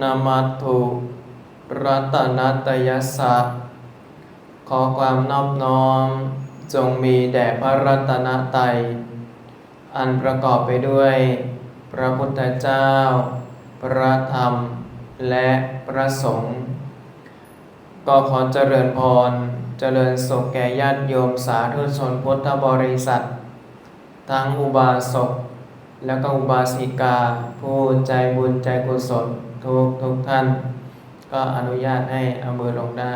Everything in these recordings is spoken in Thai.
นามัตถุรัตนัตยสสะขอความนอบน้อม จงมีแด่พระรัตนตรัยอันประกอบไปด้วย พระพุทธเจ้า พระธรรม และพระสงฆ์ก็ขอเจริญพร เจริญสุขแก่ญาติโยมสาธุชนพุทธบริษัท ทั้งอุบาสกแล้วก็อุบาสิกา ผู้ใจบุญใจกุศล ทุกทุกท่าน ก็อนุญาตให้เอามือลงได้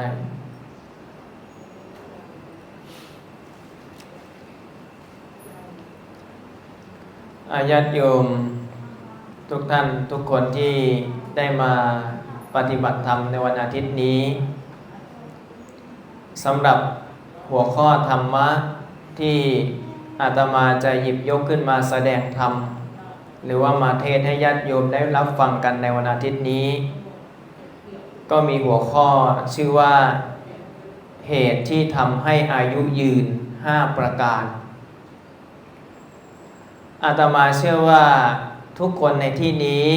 อาญาติโยม ทุกท่านทุกคนที่ได้มาปฏิบัติธรรมในวันอาทิตย์นี้สำหรับหัวข้อธรรมะที่อาตมาจะหยิบยกขึ้นมาแสดงธรรม หรือว่ามาเทศให้ญาติโยมได้รับฟังกันในวันอาทิตย์นี้ ก็มีหัวข้อชื่อว่าเหตุที่ทำให้อายุยืน 5 ประการ อาตมาเชื่อว่าทุกคนในที่นี้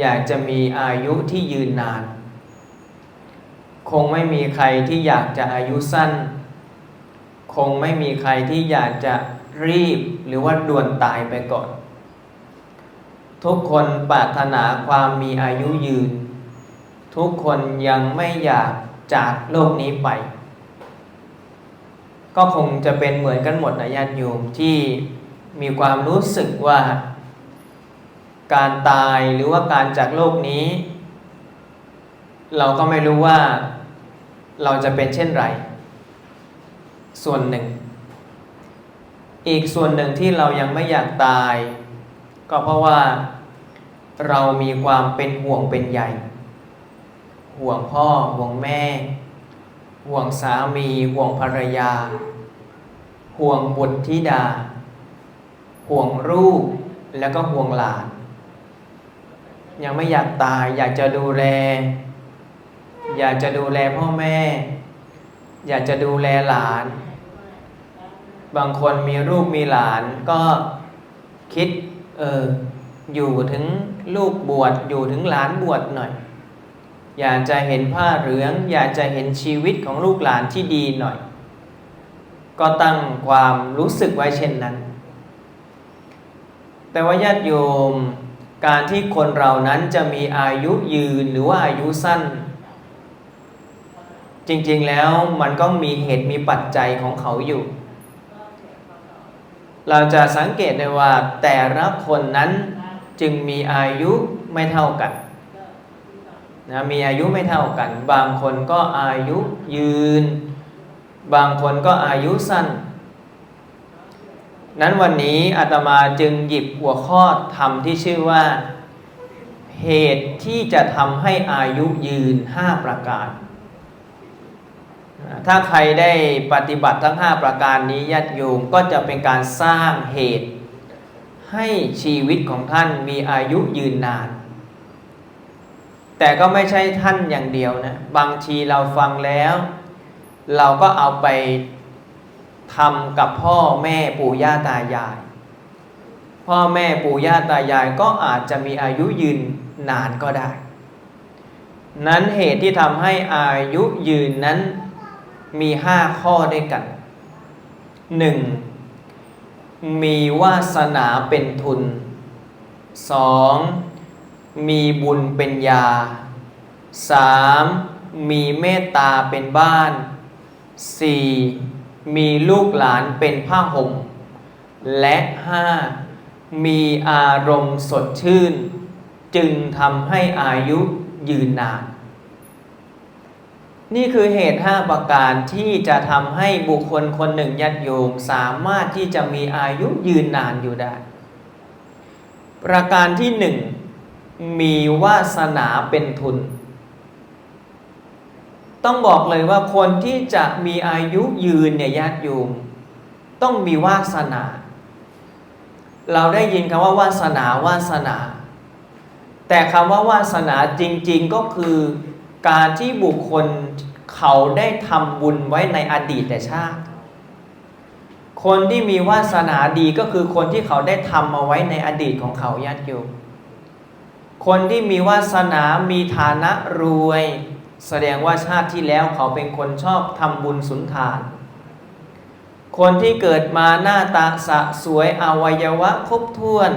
อยากจะมีอายุที่ยืนนาน คงไม่มีใครที่อยากจะอายุสั้น คงไม่มีใครที่อยากจะรีบหรือว่าด่วนตายไปก่อน ทุกคนปรารถนาความมีอายุยืน ทุกคนยังไม่อยากจากโลกนี้ไป ก็คงจะเป็นเหมือนกันหมดนะญาติโยมที่มีความรู้สึกว่า การตายหรือว่าการจากโลกนี้ เราก็ไม่รู้ว่าเราจะเป็นเช่นไร ส่วนหนึ่ง อีกส่วนหนึ่งที่เรายังไม่อยากตาย ก็เพราะว่าเรามีความเป็นห่วงเป็นใยห่วงพ่อห่วงแม่ ห่วงสามีห่วงภรรยา ห่วงบุตรธิดา ห่วงลูกแล้วก็ห่วงหลาน ยังไม่อยากตายอยากจะดูแล อยากจะดูแลพ่อแม่ อยากจะดูแลหลาน บางคนมีลูกมีหลานก็คิด เอออยู่ถึงลูกบวชอยู่ถึงหลานบวชหน่อย อยากจะเห็นผ้าเหลือง อยากจะเห็นชีวิตของลูกหลานที่ดีหน่อย ก็ตั้งความรู้สึกไว้เช่นนั้น แต่ว่าญาติโยมการที่คนเรานั้นจะมีอายุยืนหรือว่าอายุสั้น จริงๆแล้วมันก็มีเหตุมีปัจจัยของเขาอยู่ เราจะสังเกตได้ว่าแต่ละคนนั้นจึงมีอายุไม่เท่ากันนะมีอายุไม่เท่ากัน บางคนก็อายุยืน บางคนก็อายุสั้น นั้นวันนี้อาตมาจึงหยิบหัวข้อธรรมที่ชื่อว่า เหตุที่จะทำให้อายุยืน 5 ประการ ถ้าใครได้ปฏิบัติทั้ง 5 ประการนี้ญาติโยมก็จะเป็นการสร้างเหตุ ให้ชีวิตของท่านมีอายุยืนนาน แต่ก็ไม่ใช่ท่านอย่างเดียวนะ บางทีเราฟังแล้ว เราก็เอาไปทำกับพ่อแม่ปู่ย่าตายาย พ่อแม่ปู่ย่าตายายก็อาจจะมีอายุยืนนานก็ได้ นั้นเหตุที่ทำให้อายุยืนนั้น มีห้าข้อด้วยกันหนึ่งมีวาสนาเป็นทุนสองมีบุญเป็นยาสามมีเมตตาเป็นบ้านสี่มีลูกหลานเป็นผ้าห่มและห้ามีอารมณ์สดชื่น จึงทำให้อายุยืนนาน นี่คือเหตุ 5 ประการที่จะทำให้บุคคลคนหนึ่งยัดโยมสามารถที่จะมีอายุยืนนานอยู่ได้ ประการที่หนึ่งมีวาสนาเป็นทุน ต้องบอกเลยว่าคนที่จะมีอายุยืนเนี่ยญาติโยมต้องมีวาสนา เราได้ยินคำว่าวาสนาวาสนา แต่คำว่าวาสนาจริง ๆก็คือ การที่บุคคลเขาได้ทำบุญไว้ในอดีตแต่ชาติ คนที่มีวาสนาดีก็คือคนที่เขาได้ทำมาไว้ในอดีตของเขาญาติโยมคนที่มีวาสนามีฐานะรวย แสดงว่าชาติที่แล้วเขาเป็นคนชอบทำบุญสุนทาน คนที่เกิดมาหน้าตาสะสวยอวัยวะครบถ้วน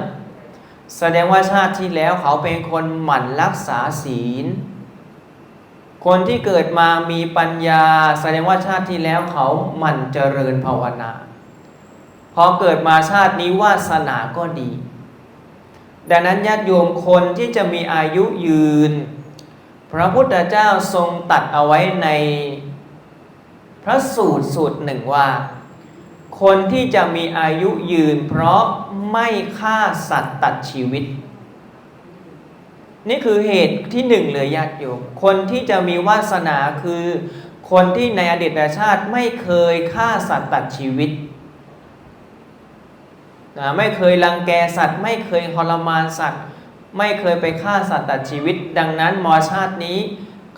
แสดงว่าชาติที่แล้วเขาเป็นคนหมั่นรักษาศีล คนที่เกิดมามีปัญญา แสดงว่าชาติที่แล้วเขาหมั่นเจริญภาวนา พอเกิดมาชาตินี้วาสนาก็ดี ดังนั้นญาติโยมคนที่จะมีอายุยืน พระพุทธเจ้าทรงตัดเอาไว้ในพระสูตรสูตรหนึ่งว่า คนที่จะมีอายุยืน เพราะไม่ฆ่าสัตว์ตัดชีวิต นี่คือเหตุที่หนึ่งเลยญาติโยมคนที่จะมีวาสนาคือ คนที่ในอดีตชาติไม่เคยฆ่าสัตว์ตัดชีวิตนะไม่เคยรังแกสัตว์ ไม่เคยทรมานสัตว์ ไม่เคยไปฆ่าสัตว์ตัดชีวิต ดังนั้นมอชาตินี้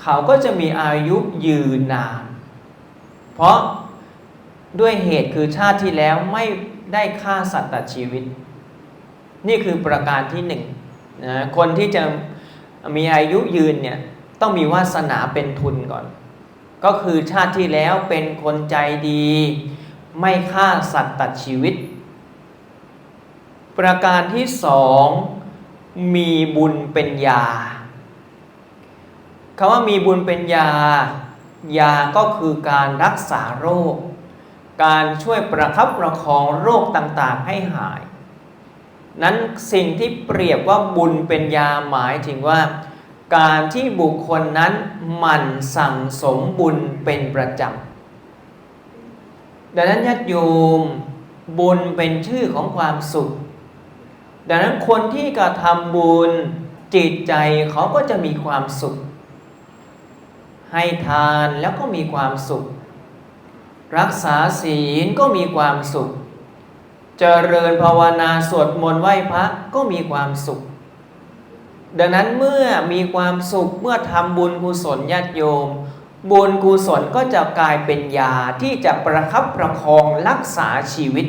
เขาก็จะมีอายุยืนนาน เพราะด้วยเหตุคือชาติที่แล้วไม่ได้ฆ่าสัตว์ตัดชีวิต นี่คือประการที่หนึ่งนะคนที่จะ มีอายุยืนเนี่ยต้องมีวาสนาเป็นทุนก่อน ก็คือชาติที่แล้วเป็นคนใจดี ไม่ฆ่าสัตว์ตัดชีวิต ประการที่สองมีบุญเป็นยาคำว่ามีบุญเป็นยา ยาก็คือการรักษาโรค การช่วยประคับประคองโรคต่างๆให้หาย นั้นสิ่งที่เปรียบว่าบุญเป็นยาหมายถึงว่า การที่บุคคลนั้นหมั่นสั่งสมบุญเป็นประจำดังนั้นญาติโยมบุญเป็นชื่อของความสุข ดังนั้นคนที่กระทำบุญจิตใจเขาก็จะมีความสุข ให้ทานแล้วก็มีความสุข รักษาศีลก็มีความสุข เจริญภาวนาสวดมนต์ไหว้พระก็มีความสุข ดังนั้นเมื่อมีความสุขเมื่อทำบุญกุศลญาติโยม บุญกุศลก็จะกลายเป็นยาที่จะประคับประคองรักษาชีวิต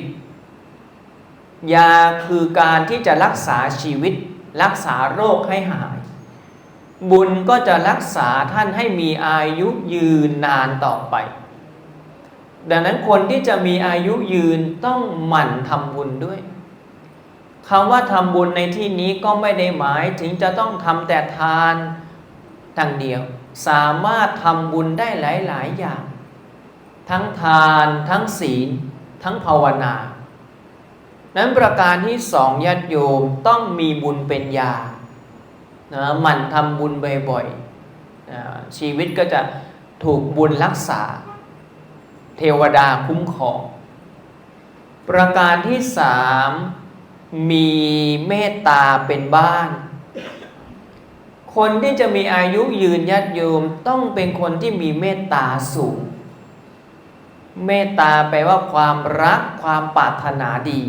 ยาคือการที่จะรักษาชีวิต รักษาโรคให้หาย บุญก็จะรักษาท่านให้มีอายุยืนนานต่อไป ดังนั้นคนที่จะมีอายุยืนต้องหมั่นทำบุญด้วยคำว่าทำบุญในที่นี้ก็ไม่ได้หมายถึงจะต้องทำแต่ทานทางเดียว สามารถทำบุญได้หลาย ๆ อย่าง ทั้งทานทั้งศีล ทั้งภาวนา นั้นประการที่สองญาติโยมต้องมีบุญเป็นยานะหมั่นทำบุญบ่อยๆนะชีวิตก็จะถูกบุญรักษา เทวดาคุ้มครอง ประการที่สามมีเมตตาเป็นบ้าน คนที่จะมีอายุยืนยัดโยมต้องเป็นคนที่มีเมตตาสูง เมตตาแปลว่าความรักความปรารถนาดี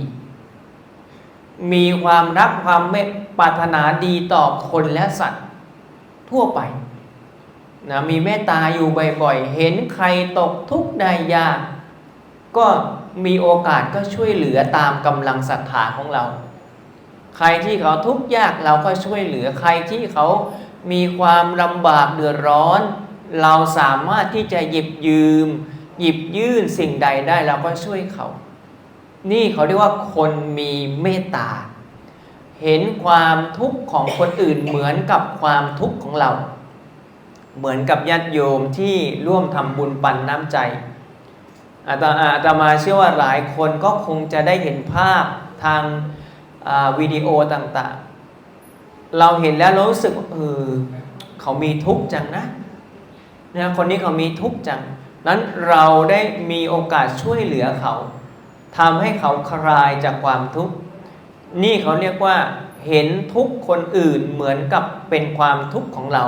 มีความรักความเมตปรารถนาดีต่อคนและสัตว์ทั่วไป นะมีเมตตาอยู่บ่อยๆ เห็นใครตกทุกข์ได้ยาก ก็มีโอกาสก็ช่วยเหลือตามกำลังศรัทธาของเรา ใครที่เขาทุกข์ยากเราก็ช่วยเหลือใครที่เขามีความลำบากเดือดร้อน เราสามารถที่จะหยิบยืม หยิบยื่นสิ่งใดได้เราก็ช่วยเขา นี่เขาเรียกว่าคนมีเมตตา เห็นความทุกข์ของคนอื่นเหมือนกับความทุกข์ของเรา เหมือนกับญาติโยมที่ร่วมทำบุญปันน้ำใจอาตมาอาตมาเชื่อว่าหลายคนก็คงจะได้เห็นภาพทางวิดีโอต่างๆ เราเห็นแล้วรู้สึกเออเขามีทุกข์จังนะนี่ยคนนี้เขามีทุกข์จัง นั้นเราได้มีโอกาสช่วยเหลือเขาทำให้เขาคลายจากความทุกข์ นี่เขาเรียกว่าเห็นทุกข์คนอื่นเหมือนกับเป็นความทุกข์ของเรา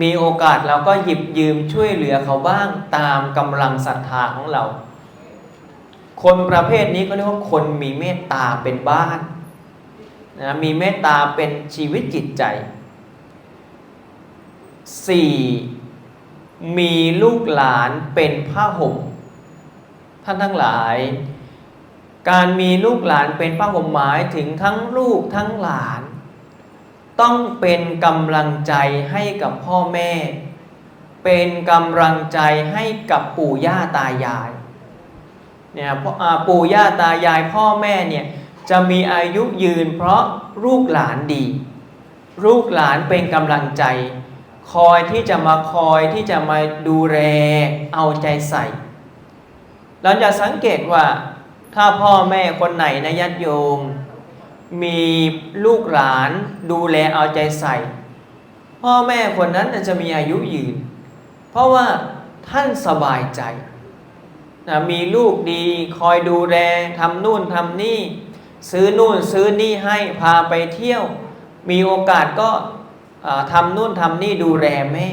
มีโอกาสเราก็หยิบยืมช่วยเหลือเขาบ้างตามกำลังศรัทธาของเรา คนประเภทนี้ก็เรียกว่าคนมีเมตตาเป็นบ้านนะมีเมตตาเป็นชีวิตจิตใจ 4. มีลูกหลานเป็นผ้าห่มท่านทั้งหลาย การมีลูกหลานเป็นผ้าห่มหมายถึงทั้งลูกทั้งหลาน ต้องเป็นกำลังใจให้กับพ่อแม่ เป็นกำลังใจให้กับปู่ย่าตายายเนี่ยพ่ออ่าปู่ย่าตายายพ่อแม่เนี่ยจะมีอายุยืนเพราะลูกหลานดี ลูกหลานเป็นกำลังใจ คอยที่จะมาคอยที่จะมาดูแลเอาใจใส่ เราจะสังเกตว่าถ้าพ่อแม่คนไหนนะญาติโยม มีลูกหลานดูแลเอาใจใส่ พ่อแม่คนนั้นจะมีอายุยืน เพราะว่าท่านสบายใจนะมีลูกดีคอยดูแลทำนู่นทำนี่ ซื้อนู่นซื้อนี่ให้พาไปเที่ยว มีโอกาสก็ทำนู่นทำนี่ดูแลแม่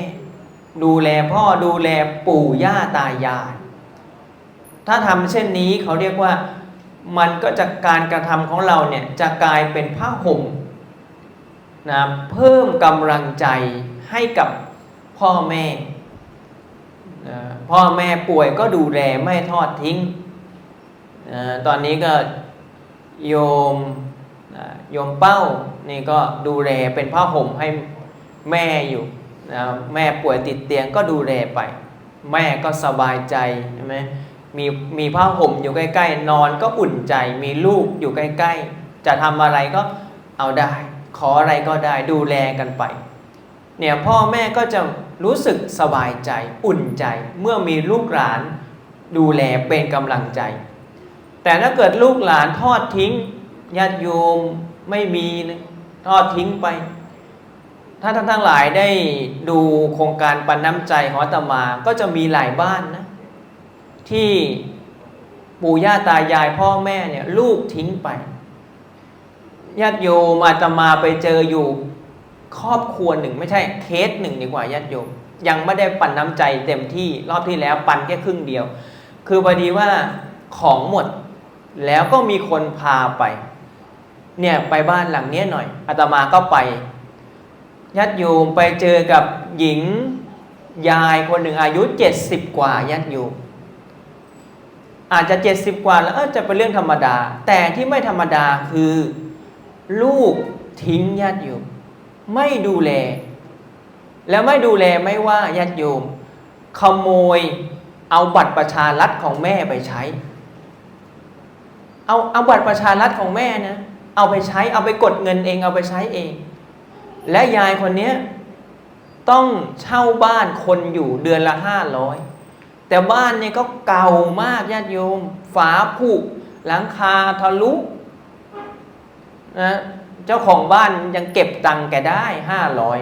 ดูแลพ่อดูแลปู่ย่าตายาย ถ้าทำเช่นนี้เขาเรียกว่า มันก็จะการกระทำของเราเนี่ยจะกลายเป็นผ้าห่มนะเพิ่มกำลังใจให้กับพ่อแม่นะพ่อแม่ป่วยก็ดูแลไม่ทอดทิ้งนะตอนนี้ก็โยมนะโยมเป้านี่ก็ดูแลเป็นผ้าห่มให้แม่อยู่นะแม่ป่วยติดเตียงก็ดูแลไป แม่ก็สบายใจใช่ไหม มีมีผ้าห่มอยู่ใกล้ ๆ นอนก็อุ่นใจ มีลูกอยู่ใกล้ ๆ จะทำอะไรก็เอาได้ ขออะไรก็ได้ดูแลกันไป เนี่ยพ่อแม่ก็จะรู้สึกสบายใจ อุ่นใจ เมื่อมีลูกหลานดูแลเป็นกำลังใจ แต่ถ้าเกิดลูกหลานทอดทิ้งญาติโยมไม่มีเลยทอดทิ้งไป ถ้าท่านทั้งหลายได้ดูโครงการปันน้ำใจขอตมาก็จะมีหลายบ้านนะ ที่ปู่ย่าตายายพ่อแม่เนี่ย ลูกทิ้งไปญาติโยมอาตมาไปเจออยู่ครอบครัวหนึ่ง ไม่ใช่เคสหนึ่งดีกว่าญาติโยม ยังไม่ได้ปั่นน้ำใจเต็มที่รอบที่แล้วปั่นแค่ครึ่งเดียว คือพอดีว่าของหมดแล้วก็มีคนพาไป เนี่ยไปบ้านหลังเนี้ยหน่อยอาตมาก็ไปญาติโยมไปเจอกับหญิงยายคนหนึ่งอายุเจ็ดสิบกว่าญาติโยม อาจจะเจ็ดสิบกว่าแล้วจะเป็นเรื่องธรรมดา แต่ที่ไม่ธรรมดาคือ ลูกทิ้งญาติโยมไม่ดูแล แล้วไม่ดูแลไม่ว่าญาติโยม ขโมยเอาบัตรประชารัฐของแม่ไปใช้ เอาเอาบัตรประชารัฐของแม่นะเอาไปใช้เอาไปกดเงินเองเอาไปใช้เอง และยายคนนี้ต้องเช่าบ้านคนอยู่เดือนละห้าร้อย แต่บ้านเนี่ยก็เก่ามากญาติโยม ฝาผุหลังคาทะลุนะเจ้าของบ้านยังเก็บตังค์แกได้ห้าร้อย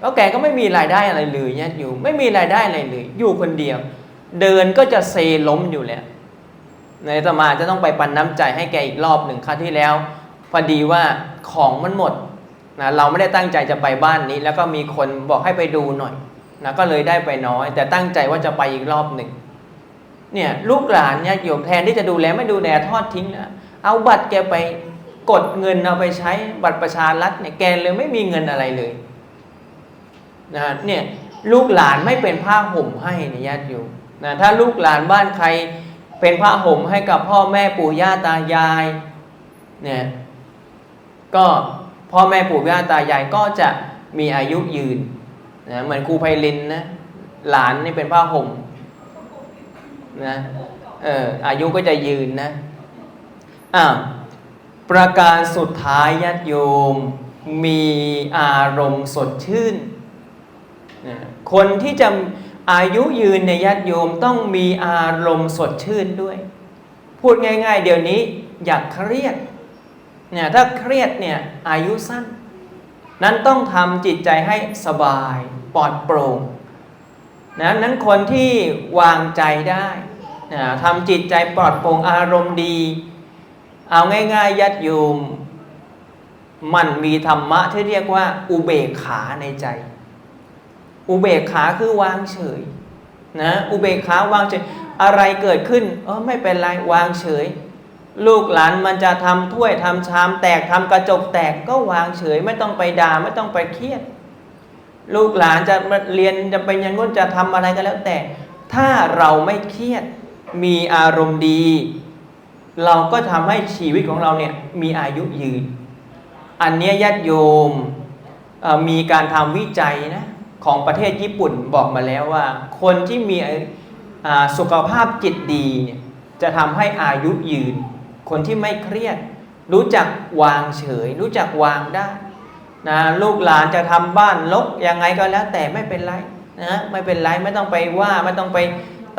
แล้วแกก็ไม่มีรายได้อะไรเลยญาติโยมไม่มีรายได้อะไรเลย อยู่คนเดียว เดินก็จะเซล้มอยู่แล้วในตมาจะต้องไปปันน้ำใจให้แกอีกรอบหนึ่งครั้งที่แล้วพอดีว่าของมันหมดนะเราไม่ได้ตั้งใจจะไปบ้านนี้ แล้วก็มีคนบอกให้ไปดูหน่อย นะก็เลยได้ไปน้อย แต่ตั้งใจว่าจะไปอีกรอบหนึ่งเนี่ยลูกหลานเนี่ยโยมแทนที่จะดูแลไม่ดูแลทอดทิ้งนะเอาบัตรแกไปกดเงินเอาไปใช้บัตรประชารัฐเนี่ยแกเลยไม่มีเงินอะไรเลยนะเนี่ยลูกหลานไม่เป็นผ้าห่มให้นี่ยญาติโยมนะถ้าลูกหลานบ้านใครเป็นผ้าห่มให้กับพ่อแม่ปู่ย่าตายายเนี่ยก็พ่อแม่ปู่ย่าตายายก็จะมีอายุยืน นะเหมือนครูไพลินนะหลานนี่เป็นผ้าห่มนะเอออายุก็จะยืนนะอ่าประการสุดท้ายญาติโยมมีอารมณ์สดชื่นนะคนที่จะอายุยืนในญาติโยมต้องมีอารมณ์สดชื่นด้วย พูดง่าย ๆ เดี๋ยวนี้ อย่าเครียดเนี่ยถ้าเครียดเนี่ยอายุสั้น นั้นต้องทำจิตใจให้สบายปลอดโปร่งนะนั้นคนที่วางใจได้นะทำจิตใจปลอดโปร่งอารมณ์ดี เอาง่ายๆยัดโยมมันมีธรรมะที่เรียกว่า อุเบกขาในใจ อุเบกขาคือวางเฉยนะอุเบกขาวางเฉยอะไรเกิดขึ้นเออไม่เป็นไรวางเฉย ลูกหลานมันจะทำถ้วยทำชามแตกทำกระจกแตกก็วางเฉย ไม่ต้องไปด่าไม่ต้องไปเครียด ลูกหลานจะเรียนจะไปอยังนู้นจะทำอะไรก็แล้วแต่ ถ้าเราไม่เครียดมีอารมณ์ดี เราก็ทำให้ชีวิตของเราเนี่ยมีอายุยืน อันเนี้ยญาติโยมมีการทำวิจัยนะของประเทศญี่ปุ่นบอกมาแล้วว่า คนที่มีสุขภาพจิตดีเนี่ยจะทำให้อายุยืน คนที่ไม่เครียด รู้จักวางเฉย รู้จักวางได้นะลูกหลานจะทำบ้านลกยังไงก็แล้ว แต่ไม่เป็นไรนะไม่เป็นไรไม่ต้องไปว่าไม่ต้องไป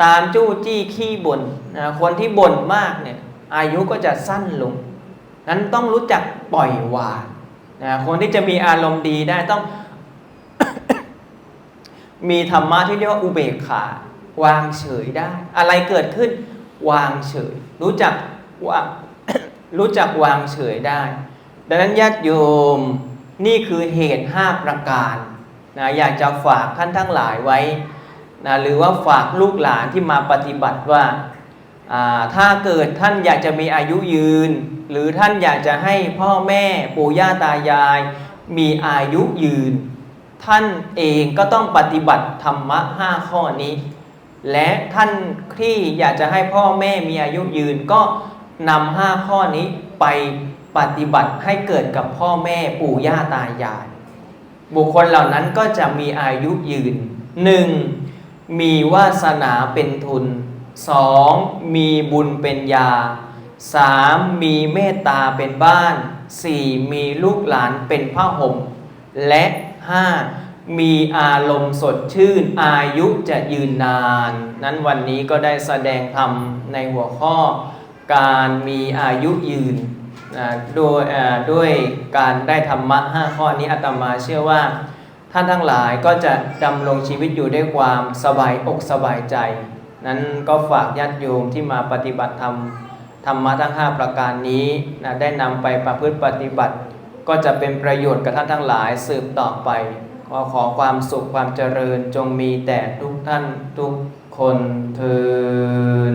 ตามจู้จี้ขี้บ่นนะคนที่บ่นมากเนี่ยอายุก็จะสั้นลงนั้นต้องรู้จักปล่อยวางนะคนที่จะมีอารมณ์ดีได้ต้อง มีธรรมะที่เรียกว่าอุเบกขาวางเฉยได้ อะไรเกิดขึ้นวางเฉย รู้จัก ว่ารู้จักวางเฉยได้ ดังนั้นญาติโยมนี่คือเหตุ 5 ประการนะอยากจะฝากท่านทั้งหลายไว้นะหรือว่าฝากลูกหลานที่มาปฏิบัติว่าถ้าเกิดท่านอยากจะมีอายุยืน หรือท่านอยากจะให้พ่อแม่ปู่ย่าตายาย มีอายุยืน ท่านเองก็ต้องปฏิบัติธรรมะห้าข้อนี้ และท่านที่อยากจะให้พ่อแม่มีอายุยืนก็ นำห้าข้อนี้ไปปฏิบัติให้เกิดกับพ่อแม่ปู่ย่าตายาย บุคคลเหล่านั้นก็จะมีอายุยืน 1. มีวาสนาเป็นทุน 2. มีบุญเป็นยา 3. มีเมตตาเป็นบ้าน 4. มีลูกหลานเป็นผ้าห่มและ 5. มีอารมณ์สดชื่น อายุจะยืนนาน นั้นวันนี้ก็ได้แสดงธรรมในหัวข้อ การมีอายุยืนนะโดยอ่าด้วยการได้ธรรมะห้าข้อนี้อาตมาเชื่อว่า ท่านทั้งหลายก็จะดำรงชีวิตอยู่ด้วยความสบายอกสบายใจ นั้นก็ฝากญาติโยมที่มาปฏิบัติธรรมธรรมะทั้ง 5 ประการนี้นะได้นำไปประพฤติปฏิบัติ ก็จะเป็นประโยชน์กับท่านทั้งหลายสืบต่อไปขอขอความสุขความเจริญจงมีแต่ทุกท่านทุกคนเทอ